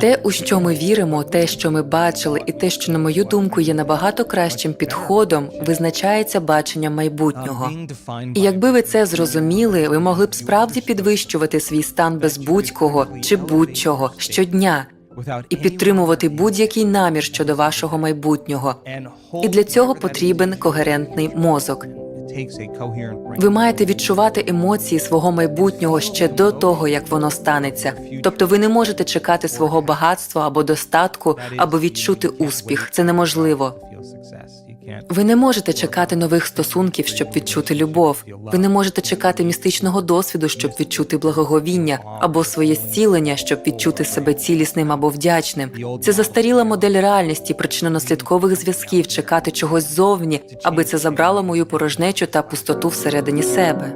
Те, у що ми віримо, те, що ми бачили, і те, що, на мою думку, є набагато кращим підходом, визначається баченням майбутнього. І якби ви це зрозуміли, ви могли б справді підвищувати свій стан без будь-кого чи будь-чого щодня і підтримувати будь-який намір щодо вашого майбутнього. І для цього потрібен когерентний мозок. Ви маєте відчувати емоції свого майбутнього ще до того, як воно станеться. Тобто ви не можете чекати свого багатства або достатку, або відчути успіх. Це неможливо. Ви не можете чекати нових стосунків, щоб відчути любов. Ви не можете чекати містичного досвіду, щоб відчути благоговіння або своє зцілення, щоб відчути себе цілісним або вдячним. Це застаріла модель реальності, причинно-наслідкових зв'язків, чекати чогось зовні, аби це забрало мою порожнечу та пустоту всередині себе.